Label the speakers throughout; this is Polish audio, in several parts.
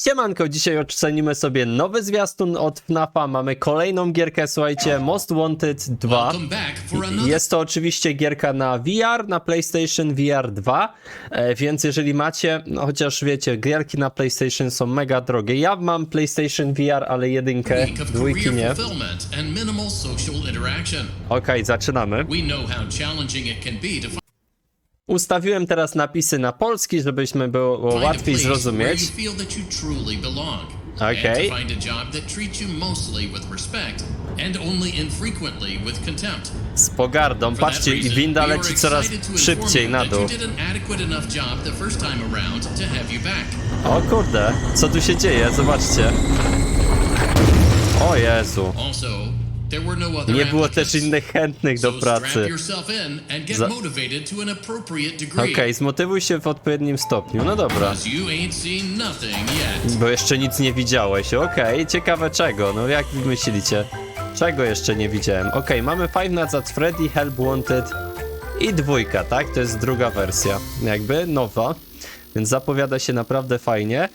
Speaker 1: Siemanko, dzisiaj ocenimy sobie nowy zwiastun od FNAFa. Mamy kolejną gierkę, słuchajcie, Most Wanted 2.
Speaker 2: Welcome back for another.
Speaker 1: Jest to oczywiście gierka na VR, na PlayStation VR 2, e, więc jeżeli macie, no chociaż wiecie, gierki na PlayStation są mega drogie. Ja mam PlayStation VR, ale jedynkę, dwójki nie. Okej, zaczynamy. Ustawiłem teraz napisy na polski, żebyśmy było łatwiej zrozumieć. Okay. Z pogardą. Patrzcie, i winda leci coraz szybciej na dół. O kurde, co tu się dzieje? Zobaczcie. O Jezu.
Speaker 2: No
Speaker 1: Nie było też innych chętnych do pracy. Za-. Okej, zmotywuj się w odpowiednim stopniu. No dobra. Bo jeszcze nic nie widziałeś. Okej, ciekawe czego. No jak myślicie? Czego jeszcze nie widziałem? Okej, mamy Five Nights at Freddy, Help Wanted i dwójka, tak? To jest druga wersja. Jakby nowa. Więc zapowiada się naprawdę fajnie.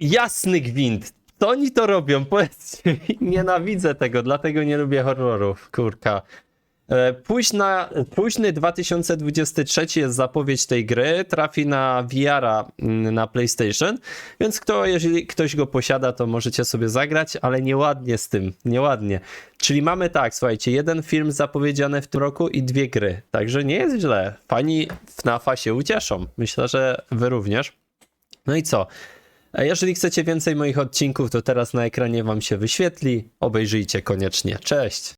Speaker 1: Jasny gwint. Co oni to robią? Powiedzcie mi. Nienawidzę tego, dlatego nie lubię horrorów. Kurka. E, Późna, późny 2023 jest zapowiedź tej gry, trafi na VR-a mm, na PlayStation, więc kto, jeżeli ktoś go posiada, to możecie sobie zagrać, ale nieładnie z tym, nieładnie. Czyli mamy tak, słuchajcie, jeden film zapowiedziany w tym roku i dwie gry, także nie jest źle. Fani FNAFa się ucieszą, myślę, że wy również. No i co? Jeżeli chcecie więcej moich odcinków, to teraz na ekranie wam się wyświetli. Obejrzyjcie koniecznie. Cześć!